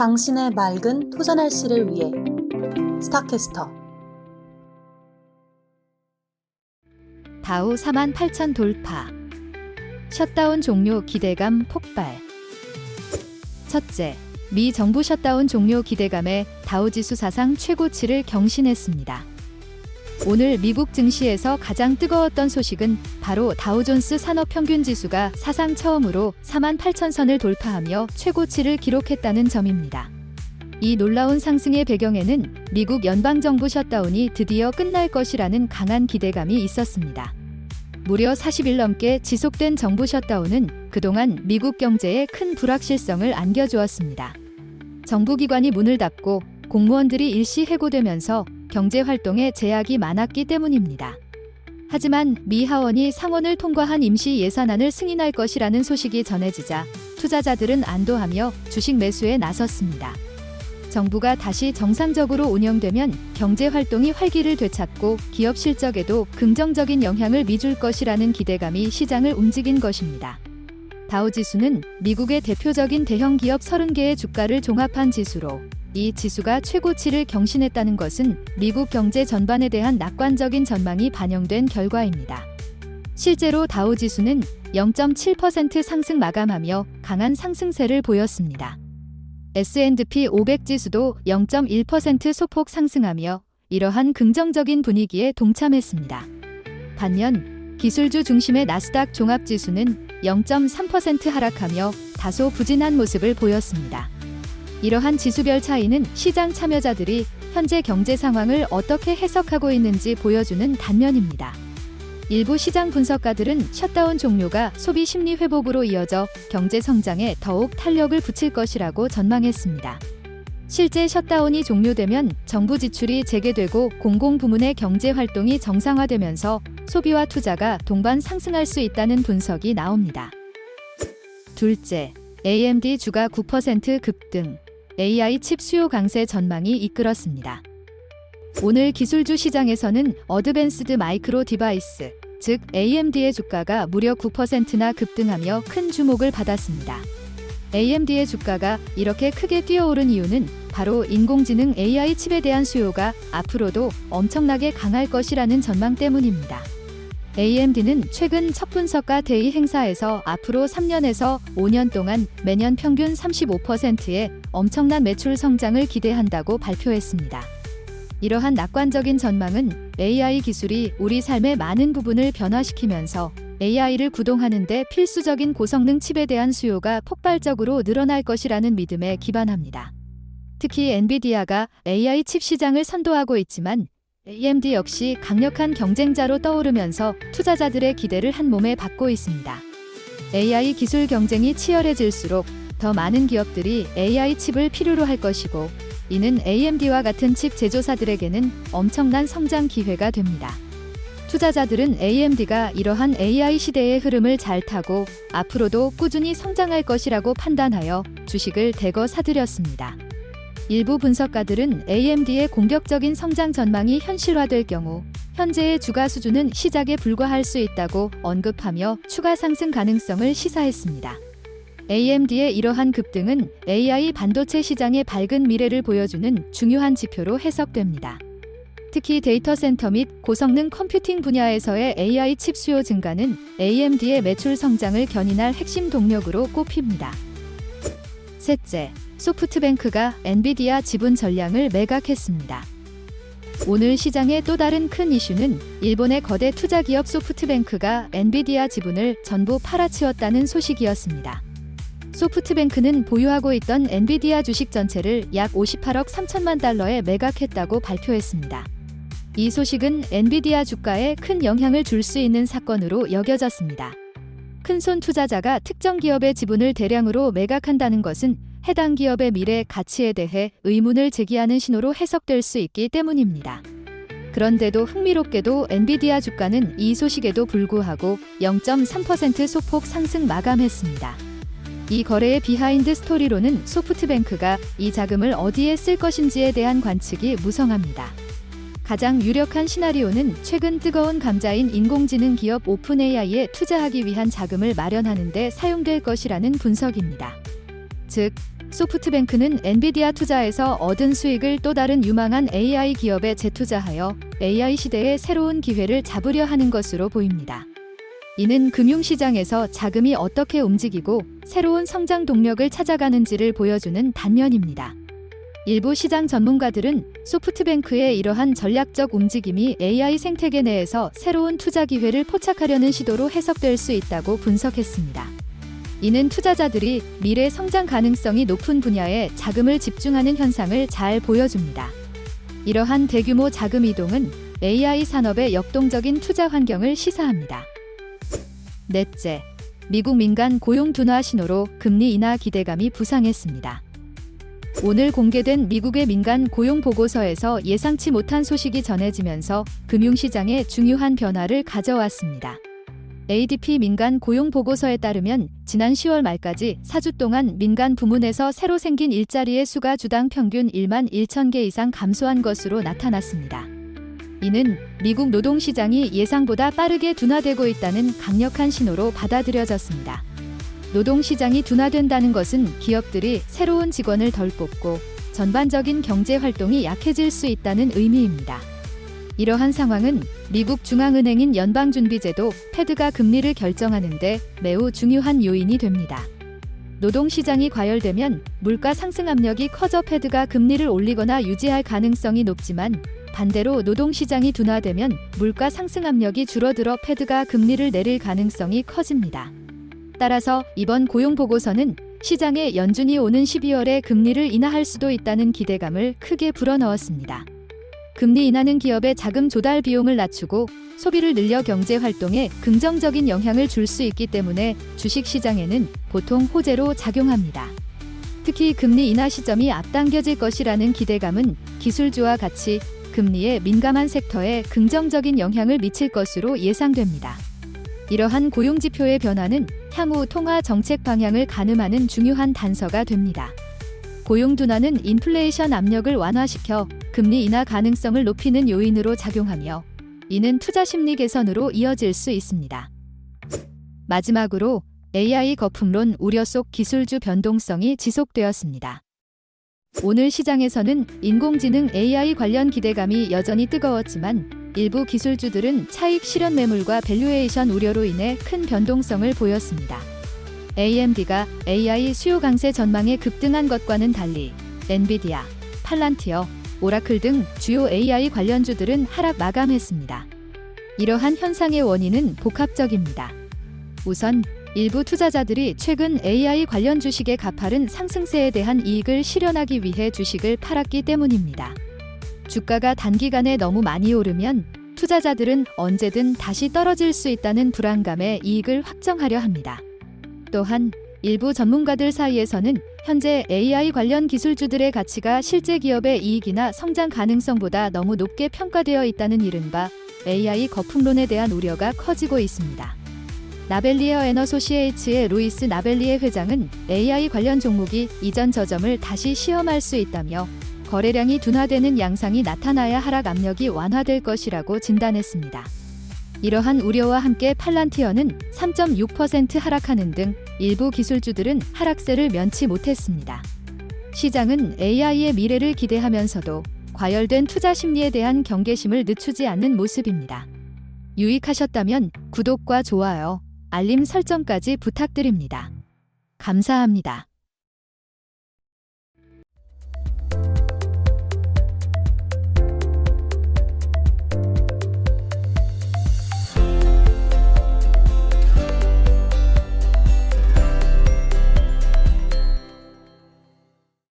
당신의 맑은 투자 날씨를 위해 스타캐스터 다우 4만 8천 돌파. 셧다운 종료 기대감 폭발. 첫째, 미 정부 셧다운 종료 기대감에 다우 지수 사상 최고치를 경신했습니다. 오늘 미국 증시에서 가장 뜨거웠던 소식은 바로 다우존스 산업평균 지수가 사상 처음으로 4만 8천 선을 돌파하며 최고치를 기록했다는 점입니다. 이 놀라운 상승의 배경에는 미국 연방정부 셧다운이 드디어 끝날 것이라는 강한 기대감이 있었습니다. 무려 40일 넘게 지속된 정부 셧다운은 그동안 미국 경제에 큰 불확실성을 안겨주었습니다. 정부기관이 문을 닫고 공무원들이 일시 해고되면서 경제 활동에 제약이 많았기 때문입니다. 하지만 미 하원이 상원을 통과한 임시 예산안을 승인할 것이라는 소식이 전해지자 투자자들은 안도하며 주식 매수에 나섰습니다. 정부가 다시 정상적으로 운영되면 경제 활동이 활기를 되찾고 기업 실적에도 긍정적인 영향을 미줄 것이라는 기대감이 시장을 움직인 것입니다. 다우 지수는 미국의 대표적인 대형 기업 30개의 주가를 종합한 지수로 이 지수가 최고치를 경신했다는 것은 미국 경제 전반에 대한 낙관적인 전망이 반영된 결과입니다. 실제로 다우 지수는 0.7% 상승 마감하며 강한 상승세를 보였습니다. S&P 500 지수도 0.1% 소폭 상승하며 이러한 긍정적인 분위기에 동참했습니다. 반면 기술주 중심의 나스닥 종합 지수는 0.3% 하락하며 다소 부진한 모습을 보였습니다. 이러한 지수별 차이는 시장 참여자들이 현재 경제 상황을 어떻게 해석하고 있는지 보여주는 단면입니다. 일부 시장 분석가들은 셧다운 종료가 소비 심리 회복으로 이어져 경제 성장에 더욱 탄력을 붙일 것이라고 전망했습니다. 실제 셧다운이 종료되면 정부 지출이 재개되고 공공부문의 경제 활동이 정상화되면서 소비와 투자가 동반 상승할 수 있다는 분석이 나옵니다. 둘째, AMD 주가 9% 급등, AI 칩 수요 강세 전망이 이끌었습니다. 오늘 기술주 시장에서는 어드밴스드 마이크로 디바이스, 즉 AMD의 주가가 무려 9%나 급등하며 큰 주목을 받았습니다. AMD의 주가가 이렇게 크게 뛰어오른 이유는 바로 인공지능 AI 칩에 대한 수요가 앞으로도 엄청나게 강할 것이라는 전망 때문입니다. AMD는 최근 첫 분석가 대의 행사에서 앞으로 3년에서 5년 동안 매년 평균 35%의 엄청난 매출 성장을 기대한다고 발표했습니다. 이러한 낙관적인 전망은 AI 기술이 우리 삶의 많은 부분을 변화시키면서 AI를 구동하는 데 필수적인 고성능 칩에 대한 수요가 폭발적으로 늘어날 것이라는 믿음에 기반합니다. 특히 엔비디아가 AI 칩 시장을 선도하고 있지만 AMD 역시 강력한 경쟁자로 떠오르면서 투자자들의 기대를 한 몸에 받고 있습니다. AI 기술 경쟁이 치열해질수록 더 많은 기업들이 AI 칩을 필요로 할 것이고 이는 AMD와 같은 칩 제조사들에게는 엄청난 성장 기회가 됩니다. 투자자들은 AMD가 이러한 AI 시대의 흐름을 잘 타고 앞으로도 꾸준히 성장할 것이라고 판단하여 주식을 대거 사들였습니다. 일부 분석가들은 AMD의 공격적인 성장 전망이 현실화될 경우 현재의 주가 수준은 시작에 불과할 수 있다고 언급하며 추가 상승 가능성을 시사했습니다. AMD의 이러한 급등은 AI 반도체 시장의 밝은 미래를 보여주는 중요한 지표로 해석됩니다. 특히 데이터 센터 및 고성능 컴퓨팅 분야에서의 AI 칩 수요 증가는 AMD의 매출 성장을 견인할 핵심 동력으로 꼽힙니다. 셋째, 소프트뱅크가 엔비디아 지분 전량을 매각했습니다. 오늘 시장의 또 다른 큰 이슈는 일본의 거대 투자 기업 소프트뱅크가 엔비디아 지분을 전부 팔아치웠다는 소식이었습니다. 소프트뱅크는 보유하고 있던 엔비디아 주식 전체를 약 58억 3천만 달러에 매각했다고 발표했습니다. 이 소식은 엔비디아 주가에 큰 영향을 줄 수 있는 사건으로 여겨졌습니다. 큰손 투자자가 특정 기업의 지분을 대량으로 매각한다는 것은 해당 기업의 미래 가치에 대해 의문을 제기하는 신호로 해석될 수 있기 때문입니다. 그런데도 흥미롭게도 엔비디아 주가는 이 소식에도 불구하고 0.3% 소폭 상승 마감했습니다. 이 거래의 비하인드 스토리로는 소프트뱅크가 이 자금을 어디에 쓸 것인지에 대한 관측이 무성합니다. 가장 유력한 시나리오는 최근 뜨거운 감자인 인공지능 기업 오픈 AI에 투자하기 위한 자금을 마련하는 데 사용될 것이라는 분석입니다. 즉, 소프트뱅크는 엔비디아 투자에서 얻은 수익을 또 다른 유망한 AI 기업에 재투자하여 AI 시대의 새로운 기회를 잡으려 하는 것으로 보입니다. 이는 금융시장에서 자금이 어떻게 움직이고 새로운 성장 동력을 찾아가는지를 보여주는 단면입니다. 일부 시장 전문가들은 소프트뱅크의 이러한 전략적 움직임이 AI 생태계 내에서 새로운 투자 기회를 포착하려는 시도로 해석될 수 있다고 분석했습니다. 이는 투자자들이 미래 성장 가능성이 높은 분야에 자금을 집중하는 현상을 잘 보여줍니다. 이러한 대규모 자금 이동은 AI 산업의 역동적인 투자 환경을 시사합니다. 넷째, 미국 민간 고용 둔화 신호로 금리 인하 기대감이 부상했습니다. 오늘 공개된 미국의 민간 고용 보고서에서 예상치 못한 소식이 전해지면서 금융시장에 중요한 변화를 가져왔습니다. ADP 민간 고용 보고서에 따르면 지난 10월 말까지 4주 동안 민간 부문에서 새로 생긴 일자리의 수가 주당 평균 1만 1천 개 이상 감소한 것으로 나타났습니다. 이는 미국 노동 시장이 예상보다 빠르게 둔화되고 있다는 강력한 신호로 받아들여졌습니다. 노동 시장이 둔화된다는 것은 기업들이 새로운 직원을 덜 뽑고 전반적인 경제 활동이 약해질 수 있다는 의미입니다. 이러한 상황은 미국 중앙은행인 연방준비제도 패드가 금리를 결정하는데 매우 중요한 요인이 됩니다. 노동시장이 과열되면 물가 상승 압력이 커져 패드가 금리를 올리거나 유지할 가능성이 높지만 반대로 노동시장이 둔화되면 물가 상승 압력이 줄어들어 패드가 금리를 내릴 가능성이 커집니다. 따라서 이번 고용 보고서는 시장에 연준이 오는 12월에 금리를 인하할 수도 있다는 기대감을 크게 불어넣었습니다. 금리 인하는 기업의 자금 조달 비용을 낮추고 소비를 늘려 경제 활동에 긍정적인 영향을 줄 수 있기 때문에 주식 시장에는 보통 호재로 작용합니다. 특히 금리 인하 시점이 앞당겨질 것이라는 기대감은 기술주와 같이 금리에 민감한 섹터에 긍정적인 영향을 미칠 것으로 예상됩니다. 이러한 고용 지표의 변화는 향후 통화 정책 방향을 가늠하는 중요한 단서가 됩니다. 고용 둔화는 인플레이션 압력을 완화시켜 금리 인하 가능성을 높이는 요인으로 작용하며 이는 투자 심리 개선으로 이어질 수 있습니다. 마지막으로 AI 거품론 우려 속 기술주 변동성이 지속되었습니다. 오늘 시장에서는 인공지능 AI 관련 기대감이 여전히 뜨거웠지만 일부 기술주들은 차익 실현 매물과 밸류에이션 우려로 인해 큰 변동성을 보였습니다. AMD가 AI 수요 강세 전망에 급등한 것과는 달리 엔비디아, 팔란티어, 오라클 등 주요 AI 관련주들은 하락 마감했습니다. 이러한 현상의 원인은 복합적입니다. 우선 일부 투자자들이 최근 AI 관련 주식의 가파른 상승세에 대한 이익을 실현하기 위해 주식을 팔았기 때문입니다. 주가가 단기간에 너무 많이 오르면 투자자들은 언제든 다시 떨어질 수 있다는 불안감에 이익을 확정하려 합니다. 또한 일부 전문가들 사이에서는 현재 AI 관련 기술주들의 가치가 실제 기업의 이익이나 성장 가능성보다 너무 높게 평가되어 있다는 이른바 AI 거품론에 대한 우려가 커지고 있습니다. 나벨리어 에너소시에이츠의 루이스 나벨리에 회장은 AI 관련 종목이 이전 저점을 다시 시험할 수 있다며 거래량이 둔화되는 양상이 나타나야 하락 압력이 완화될 것이라고 진단했습니다. 이러한 우려와 함께 팔란티어는 3.6% 하락하는 등 일부 기술주들은 하락세를 면치 못했습니다. 시장은 AI의 미래를 기대하면서도 과열된 투자 심리에 대한 경계심을 늦추지 않는 모습입니다. 유익하셨다면 구독과 좋아요, 알림 설정까지 부탁드립니다. 감사합니다.